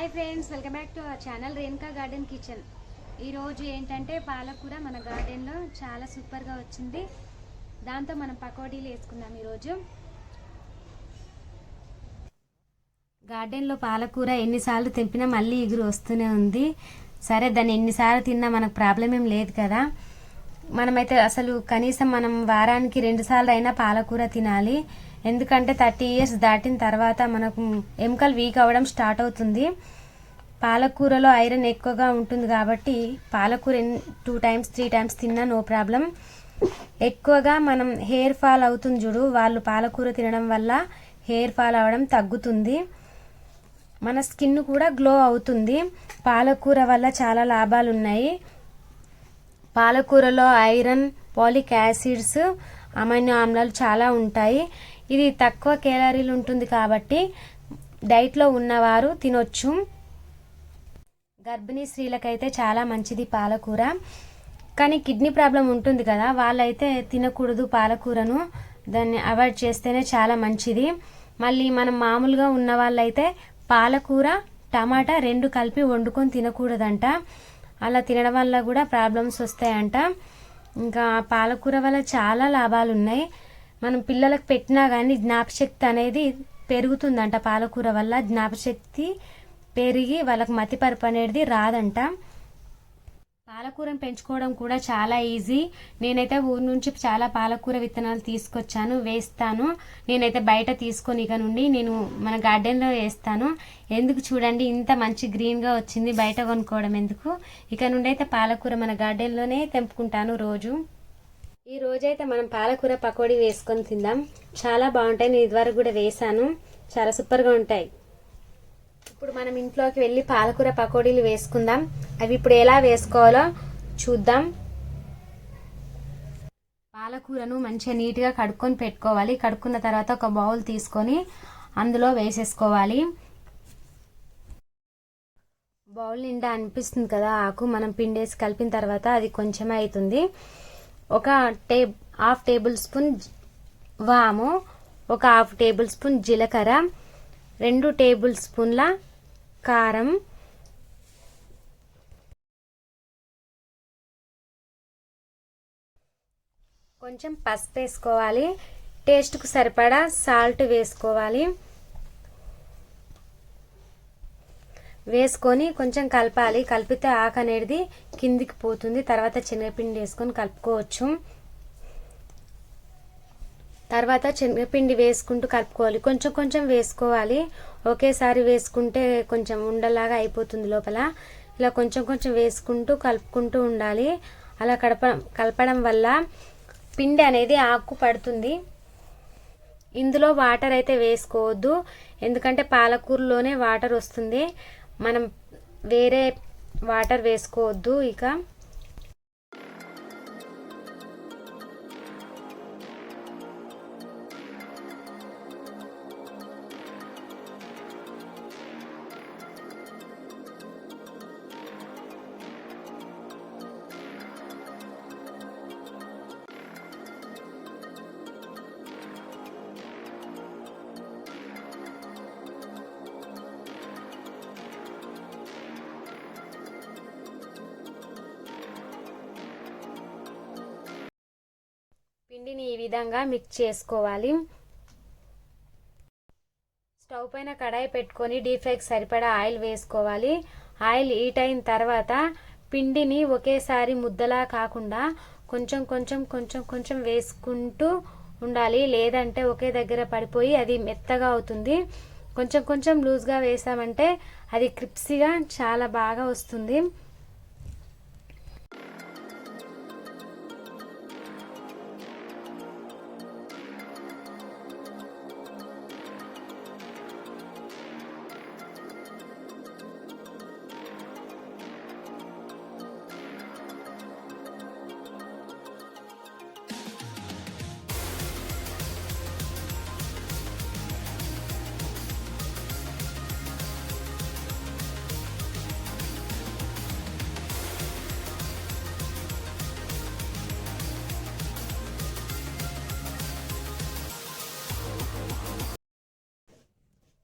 Hi friends welcome back to our channel Renuka garden kitchen. ఈరోజు ఏంటంటే పాలకూర మన గార్డెన్లో చాలా సూపర్గా వచ్చింది. దాంతో మనం పకోడీలు వేసుకుందాం ఈరోజు. గార్డెన్లో పాలకూర ఎన్నిసార్లు తెంపినా మళ్ళీ ఎగురు వస్తూనే ఉంది. సరే దాన్ని ఎన్నిసార్లు తిన్నా మనకు ప్రాబ్లం ఏం లేదు కదా. మనమైతే అసలు కనీసం మనం వారానికి రెండు సార్లు అయినా పాలకూర తినాలి. ఎందుకంటే థర్టీ ఇయర్స్ దాటిన తర్వాత మనకు ఎముకలు వీక్ అవ్వడం స్టార్ట్ అవుతుంది. పాలకూరలో ఐరన్ ఎక్కువగా ఉంటుంది కాబట్టి పాలకూర టూ టైమ్స్ త్రీ టైమ్స్ తిన్నా నో ప్రాబ్లం. ఎక్కువగా మనం హెయిర్ ఫాల్ అవుతుంది చూడు వాళ్ళు పాలకూర తినడం వల్ల హెయిర్ ఫాల్ అవ్వడం తగ్గుతుంది. మన స్కిన్ కూడా గ్లో అవుతుంది. పాలకూర వల్ల చాలా లాభాలు ఉన్నాయి పాలకూరలో ఐరన్ పాలిక్ యాసిడ్స్ అమైనో ఆమ్లాలు చాలా ఉంటాయి. ఇది తక్కువ కేలరీలు ఉంటుంది కాబట్టి డైట్లో ఉన్నవారు తినొచ్చు. గర్భిణీ స్త్రీలకైతే చాలా మంచిది పాలకూర. కానీ కిడ్నీ ప్రాబ్లం ఉంటుంది కదా వాళ్ళైతే తినకూడదు పాలకూరను. దాన్ని అవాయిడ్ చేస్తేనే చాలా మంచిది. మళ్ళీ మనం మామూలుగా ఉన్న వాళ్ళైతే పాలకూర టమాటా రెండు కలిపి వండుకొని తినకూడదంట. అలా తినడం వల్ల కూడా ప్రాబ్లమ్స్ వస్తాయంట. ఇంకా పాలకూర వల్ల చాలా లాభాలు ఉన్నాయి మనం పిల్లలకు పెట్టినా కానీ జ్ఞాపశక్తి అనేది పెరుగుతుందంట. పాలకూర వల్ల జ్ఞాపశక్తి పెరిగి వాళ్ళకి మతిపరపు అనేది రాదంట. పాలకూరను పెంచుకోవడం కూడా చాలా ఈజీ. నేనైతే ఊరు నుంచి చాలా పాలకూర విత్తనాలు తీసుకొచ్చాను వేస్తాను. నేనైతే బయట తీసుకొని ఇక నుండి నేను మన గార్డెన్లో వేస్తాను. ఎందుకు చూడండి ఇంత మంచి గ్రీన్గా వచ్చింది బయట కొనుక్కోవడం ఎందుకు? ఇక నుండి అయితే పాలకూర మన గార్డెన్లోనే తెంపుకుంటాను రోజు. ఈ రోజైతే మనం పాలకూర పకోడీ వేసుకొని తిందాం. చాలా బాగుంటాయి. నేను ఇదివరకు కూడా వేసాను. చాలా సూపర్గా ఉంటాయి. ఇప్పుడు మనం ఇంట్లోకి వెళ్ళి పాలకూర పకోడీలు వేసుకుందాం. అవి ఇప్పుడు ఎలా వేసుకోవాలో చూద్దాం. పాలకూరను మంచిగా నీట్గా కడుక్కొని పెట్టుకోవాలి. కడుక్కున్న తర్వాత ఒక బౌల్ తీసుకొని అందులో వేసేసుకోవాలి. బౌల్ నిండా అనిపిస్తుంది కదా ఆకు మనం పిండేసి కలిపిన తర్వాత అది కొంచెమే అవుతుంది. ఒక టే హాఫ్ టేబుల్ స్పూన్ వాము ఒక హాఫ్ టేబుల్ స్పూన్ జీలకర్ర రెండు టేబుల్ స్పూన్ల కారం. కొంచెం పసుపు వేసుకోవాలి. టేస్ట్కు సరిపడా సాల్ట్ వేసుకోవాలి. వేసుకొని కొంచెం కలపాలి. కలిపితే ఆకు అనేది కిందికి పోతుంది. తర్వాత శనగపిండి వేసుకొని కలుపుకోవచ్చు. తర్వాత శనగపిండి వేసుకుంటూ కలుపుకోవాలి. కొంచెం కొంచెం వేసుకోవాలి. ఒకేసారి వేసుకుంటే కొంచెం ఉండలాగా అయిపోతుంది లోపల. ఇలా కొంచెం కొంచెం వేసుకుంటూ కలుపుకుంటూ ఉండాలి. అలా కడప కలపడం వల్ల పిండి అనేది ఆకు పడుతుంది. ఇందులో వాటర్ అయితే వేసుకోవద్దు. ఎందుకంటే పాలకూరలోనే వాటర్ వస్తుంది. మనం వేరే వాటర్ వేసుకోవద్దు ఇక. పిండిని ఈ విధంగా మిక్స్ చేసుకోవాలి. స్టవ్ పైన కడాయి పెట్టుకొని డీప్ ఫ్రైకి సరిపడా ఆయిల్ వేసుకోవాలి. ఆయిల్ హీట్ అయిన తర్వాత పిండిని ఒకేసారి ముద్దలా కాకుండా కొంచెం కొంచెం కొంచెం కొంచెం వేసుకుంటూ ఉండాలి. లేదంటే ఒకే దగ్గర పడిపోయి అది మెత్తగా అవుతుంది. కొంచెం కొంచెం లూజ్గా వేసామంటే అది క్రిప్సీగా చాలా బాగా వస్తుంది.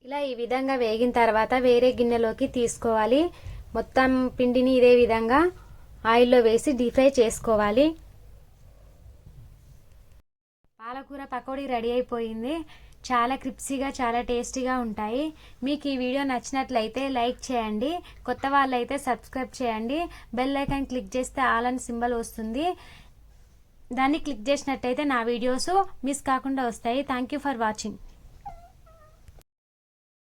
ఇలా ఈ విధంగా వేగిన తర్వాత వేరే గిన్నెలోకి తీసుకోవాలి. మొత్తం పిండిని ఇదే విధంగా ఆయిల్లో వేసి డీప్ ఫ్రై చేసుకోవాలి. పాలకూర పకోడీ రెడీ అయిపోయింది. చాలా క్రిప్సీగా చాలా టేస్టీగా ఉంటాయి. మీకు ఈ వీడియో నచ్చినట్లయితే లైక్ చేయండి. కొత్త వాళ్ళైతే సబ్స్క్రైబ్ చేయండి. బెల్ ఐకాన్ క్లిక్ చేస్తే ఆల్ అని సింబల్ వస్తుంది. దాన్ని క్లిక్ చేసినట్టయితే నా వీడియోస్ మిస్ కాకుండా వస్తాయి. Thank you for watching.